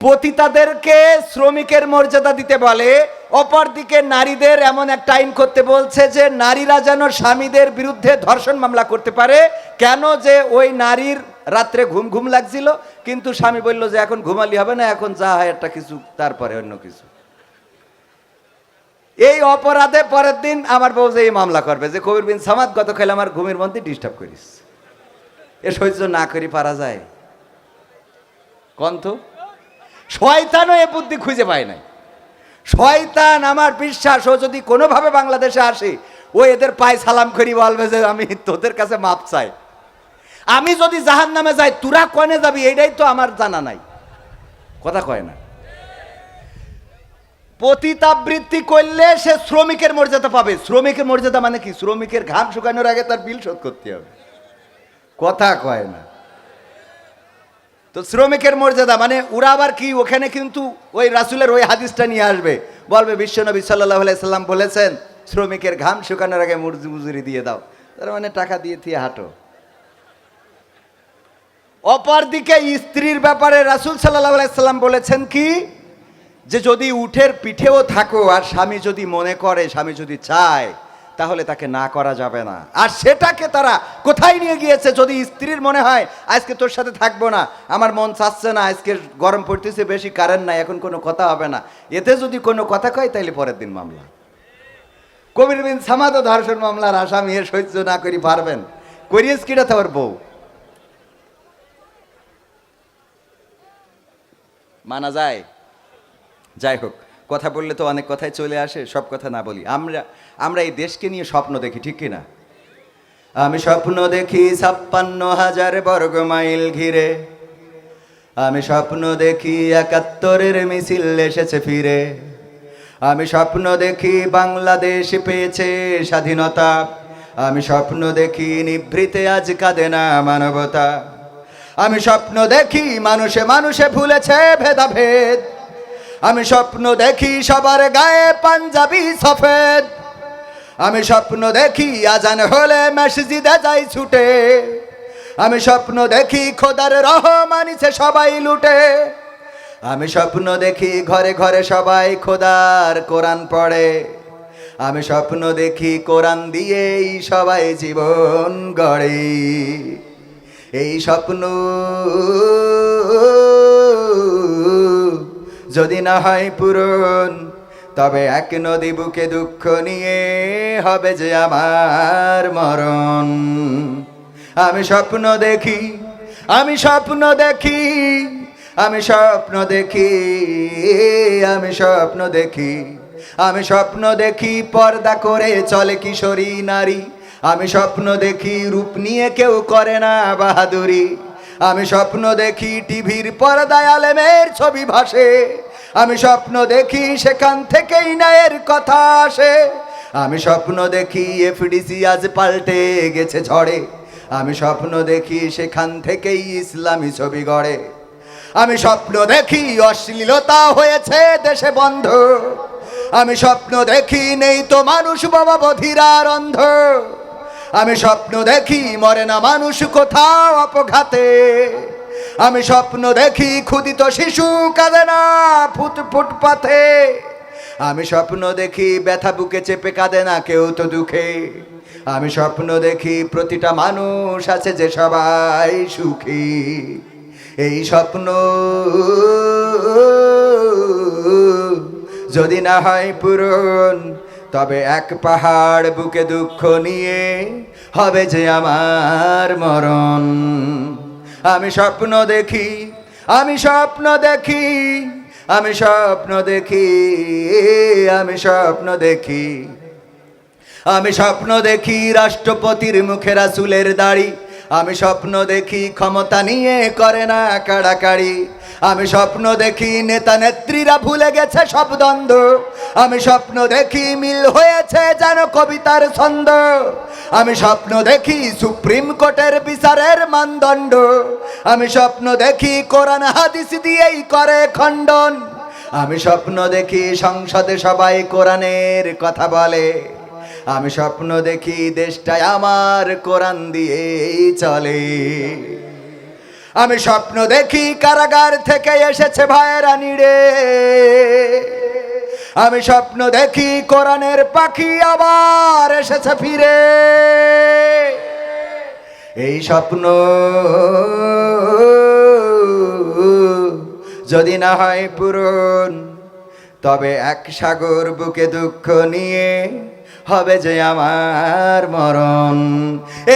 পতিতাদেরকে শ্রমিকের মর্যাদা দিতে বলে, অপরদিকে নারীদের এমন একটা আইন করতে বলছে যে, নারীরা যেন স্বামীদের বিরুদ্ধে ধর্ষণ মামলা করতে পারে। কেন যে ওই নারীর রাত্রে ঘুম ঘুম লাগছিল, কিন্তু স্বামী বলল যে, এখন ঘুমালি হবে না, এখন যা হয় একটা কিছু, তারপরে অন্য কিছু। এই অপরাধে পরের দিন আমার বউ যে এই মামলা করবে, যে কবির বিন সামাদ গতকাল আমার ঘুমের মধ্যে ডিস্টার্ব করিস। এ সহ্য না করি, পারা যায়। কন্ত শয়তানও এ বুদ্ধি খুঁজে পায় নাই। শয়তান আমার বিশ্বাস, ও যদি কোনোভাবে বাংলাদেশে আসে, ও এদের পায়ে সালাম করি বলবে যে, আমি তোদের কাছে মাপ চাই। আমি যদি জাহান নামে যাই, তোরা কনে যাবি? এটাই তো আমার জানা নাই। কথা কয় না। পতিতাবৃত্তি করলে সে শ্রমিকের মর্যাদা পাবে। শ্রমিকের মর্যাদা মানে কি? শ্রমিকের ঘাম শুকানোর আগে তার বিল শোধ করতে হবে। কথা কয় না। তো শ্রমিকের মর্যাদা মানে ওরা আবার কি, ওখানে কিন্তু ওই রাসুলের ওই হাদিসটা নিয়ে আসবে। বলবে, বিশ্বনবী সাল্লাহ সাল্লাম বলেছেন, শ্রমিকের ঘাম শুকানোর আগে মজুরি দিয়ে দাও। তার মানে টাকা দিয়ে দিয়ে হাঁটো। অপরদিকে স্ত্রীর ব্যাপারে রাসুল সাল্লাহ সাল্লাম বলেছেন কি, যে যদি উঠের পিঠেও থাকো আর স্বামী যদি মনে করে, স্বামী যদি চায় তাহলে তাকে না করা যাবে না। আর সেটাকে তারা কোথায় নিয়ে গিয়েছে যদি স্ত্রীর মনে হয়, আজকে তোর সাথে থাকব না, আমার মন চাচ্ছে না, আজকে গরম পড়তেছে, বেশি কারেন্ট নাই, এখন কোনো কথা হবে না। এতে যদি কোনো কথা কয় তাহলে পরের দিন মামলা। কবির বিন সামাদ ধর্ষণ মামলার আসামি এর সহ্য না করি, পারবেন। করিয়েছ কিটা তোর বউ? মানা যায়? যাই হোক। কথা বললে তো অনেক কথাই চলে আসে, সব কথা না বলি। আমরা আমরা এই দেশকে নিয়ে স্বপ্ন দেখি, ঠিক কিনা? আমি স্বপ্ন দেখি ছাপ্পান্ন হাজার বর্গ মাইল ঘিরে। আমি স্বপ্ন দেখি একাত্তরের মিছিল এসেছে ফিরে। আমি স্বপ্ন দেখি বাংলাদেশ পেয়েছে স্বাধীনতা। আমি স্বপ্ন দেখি নিভৃতে আজ কাঁদে না মানবতা। আমি স্বপ্ন দেখি মানুষে মানুষে ভুলেছে ভেদাভেদ। আমি স্বপ্ন দেখি সবার গায়ে পাঞ্জাবি সফেদ। আমি স্বপ্ন দেখি আজান হলে মসজিদে যাই ছুটে। আমি স্বপ্ন দেখি খোদার রহমানিছে সবাই লুটে। আমি স্বপ্ন দেখি ঘরে ঘরে সবাই খোদার কোরআন পড়ে। আমি স্বপ্ন দেখি কোরআন দিয়েই সবাই জীবন গড়ে। এই স্বপ্ন যদি না হয় পূরণ, তবে এক নদী বুকে দুঃখ নিয়ে হবে যে আমার মরণ। আমি স্বপ্ন দেখি, আমি স্বপ্ন দেখি, আমি স্বপ্ন দেখি, আমি স্বপ্ন দেখি, আমি স্বপ্ন দেখি পর্দা করে চলে কিশোরী নারী, আমি স্বপ্ন দেখি রূপ নিয়ে কেউ করে না বাহাদুরি। আমি স্বপ্ন দেখি টিভির পর্দায় আলেমের ছবি ভাসে। আমি স্বপ্ন দেখি সেখান থেকেই ন্যায়ের কথা আসে। আমি স্বপ্ন দেখি এফডিসি আজ পাল্টে গেছে ঝড়ে। আমি স্বপ্ন দেখি সেখান থেকেই ইসলামী ছবি গড়ে। আমি স্বপ্ন দেখি অশ্লীলতা হয়েছে দেশে বন্ধ। আমি স্বপ্ন দেখি নেই তো মানুষ বাবা বধিরার অন্ধ। আমি স্বপ্ন দেখি মরে না মানুষ কোথাও অপঘাতে। আমি স্বপ্ন দেখি ক্ষুদিত শিশু কাঁদে না ফুট ফুটপাথে আমি স্বপ্ন দেখি ব্যথা বুকে চেপে কাঁদে না কেউ তো দুঃখে। আমি স্বপ্ন দেখি প্রতিটা মানুষ আছে যে সবাই সুখী। এই স্বপ্ন যদি না হয় পূরণ তবে এক পাহাড় বুকে দুঃখ নিয়ে হবে যে আমার মরণ। আমি স্বপ্ন দেখি, আমি স্বপ্ন দেখি, আমি স্বপ্ন দেখি, আমি স্বপ্ন দেখি। আমি স্বপ্ন দেখি রাষ্ট্রপতির মুখে রাসুলের দাড়ি আমি স্বপ্ন দেখি ক্ষমতা নিয়ে করে না কাড়াকাড়ি। আমি স্বপ্ন দেখি নেতা নেত্রীরা ভুলে গেছে সব দ্বন্দ্ব। আমি স্বপ্ন দেখি মিল হয়েছে যেন কবিতার ছন্দ। আমি স্বপ্ন দেখি সুপ্রিম কোর্টের বিচারের মানদণ্ড। আমি স্বপ্ন দেখি কোরআন হাদিস দিয়েই করে খণ্ডন। আমি স্বপ্ন দেখি সংসদে সবাই কোরআনের কথা বলে। আমি স্বপ্ন দেখি দেশটায় আমার কোরআন দিয়ে চলে। আমি স্বপ্ন দেখি কারাগার থেকে এসেছে ভাইয়েরা নিড়ে। আমি স্বপ্ন দেখি কোরআনের পাখি আবার এসেছে ফিরে। এই স্বপ্ন যদি না হয় পূরণ, তবে এক সাগর বুকে দুঃখ নিয়ে হবে যে আমার মরণ।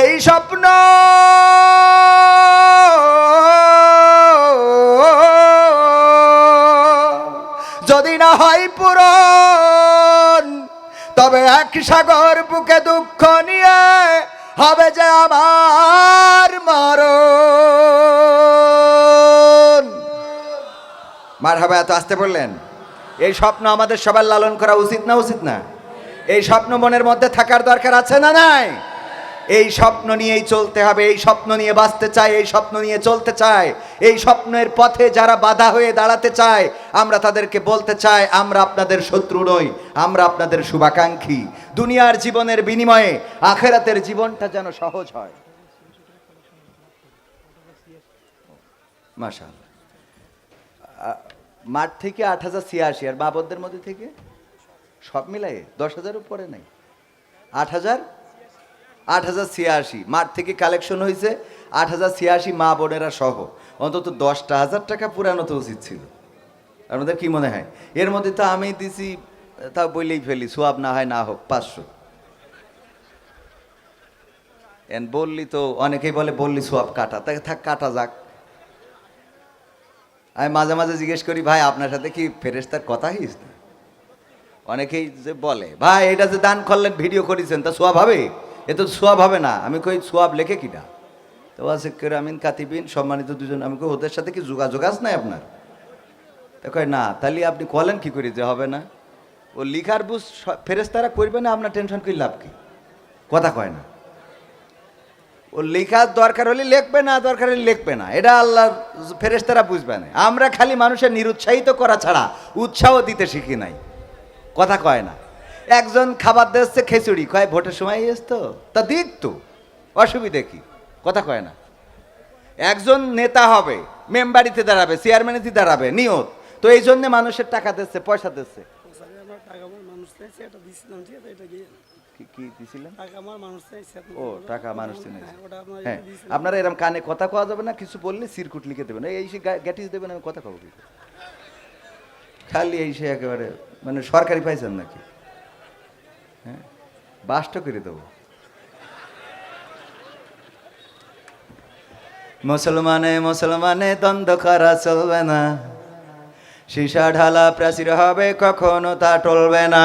এই স্বপ্ন যদি না হয় পূরণ, তবে এক সাগর বুকে দুঃখ নিয়ে হবে যে আমার মরণ। মার হবে এত আসতে বললেন? এই স্বপ্ন আমাদের সবার লালন করা উচিত না উচিত না? এই স্বপ্ন মনের মধ্যে থাকার দরকার আছে না নাই? এই স্বপ্ন নিয়েই চলতে হবে, এই স্বপ্ন নিয়ে বাঁচতে চাই এই স্বপ্ন নিয়ে চলতে চাই এই স্বপ্নের পথে যারা বাধা হয়ে দাঁড়াতে চায়, আমরা তাদেরকে বলতে চাই, আমরা আপনাদের শত্রু নই, আমরা আপনাদের শুভাকাঙ্ক্ষী। দুনিয়ার জীবনের বিনিময়ে আখেরাতের জীবনটা যেন সহজ হয়। মাঠ থেকে আট হাজার ছিয়াশি, আর বাবরদের মধ্যে থেকে? সব মিলাই দশ হাজার উপরে নাই। আট হাজার? আট হাজার ছিয়াশি। মাঠ থেকে কালেকশন হয়েছে আট হাজার ছিয়াশি মা বোনেরা সহ। অন্তত দশটা হাজার টাকা পুরানো তো উচিত ছিল। আপনাদের কি মনে হয়? এর মধ্যে তো আমি দিছি, তা বলেই ফেলি, সোয়াব না হয়, না হোক, পাঁচশো। এন বললি তো, অনেকেই বলে বললি সোয়াব কাটা। তাকে থাক, কাটা যাক। আমি মাঝে মাঝে জিজ্ঞেস করি, ভাই, আপনার সাথে কি ফেরেস্তার কথা হয়েছে অনেকেই যে বলে, ভাই, এটা যে দান করলেন, ভিডিও করেছেন, তা সোয়াব হবে? এ তো সোয়াব হবে না। আমি কই, সোয়াব লেখে কিটা? তো আছে কেরামিন, কাতিবিন, সম্মানিত দুজন, আমি কই, ওদের সাথে কি যোগাযোগ আছে নাই আপনার? তা কয়, না, তাহলে আপনি কলেন কি করি যে হবে না? ও লিখার বুঝ ফেরেস্তারা করবে না আপনার টেনশন করি, লাভ কি? কথা কয় না। ও লেখার দরকার হলে লিখবে না, দরকার হলে লিখবে না। এটা আল্লাহ ফেরেস্তারা বুঝবে না। আমরা খালি মানুষের নিরুৎসাহিত করা ছাড়া উৎসাহ দিতে শিখি নাই। কথা কয় না। একজন খাবার দিচ্ছে খিচুড়ি কয় ভোটের সময় এস তো তা দিক তো অসুবিধে কি? কথা কয় না। একজন নেতা হবে মেম্বারিতে দাঁড়াবে চেয়ারম্যানিতে দাঁড়াবে নিয়ত তো এই জন্যে মানুষের টাকা দিচ্ছে পয়সা দিচ্ছে। আপনার এরকম কানে কথা কওয়া যাবে না কিছু বললে সিরকুট লিখে দেবেন। এই সে গ্যাটিস দেবেন আমি কথা কব খালি এই সে একেবারে মানে সরকারি পাইছেন নাকি? হ্যাঁ বাসটা করে দেবো। মুসলমানে মুসলমানে দ্বন্দ্ব করা চলবে না। সীসা ঢালা প্রাচীর হবে, কখনো তা টলবে না।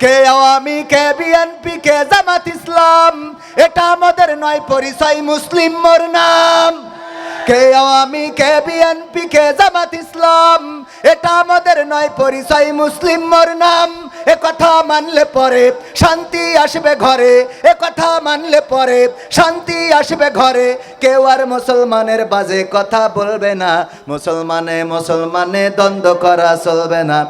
কে আওয়ামী, কে বিএনপি কে জামাত ইসলাম? এটা আমাদের নয়, পরিচয় মুসলিম মোর নাম। কে আওয়ামী, কে বিএনপি কে জামাত ইসলাম? এটা আমাদের নয়, পরিচয় মুসলিম মোর নাম। এ কথা মানলে পরে শান্তি আসবে ঘরে। এ কথা মানলে পরে শান্তি আসবে ঘরে। কেউ আর মুসলমানের বাজে কথা বলবে না। মুসলমানে মুসলমানে দ্বন্দ্ব করা চলবে না।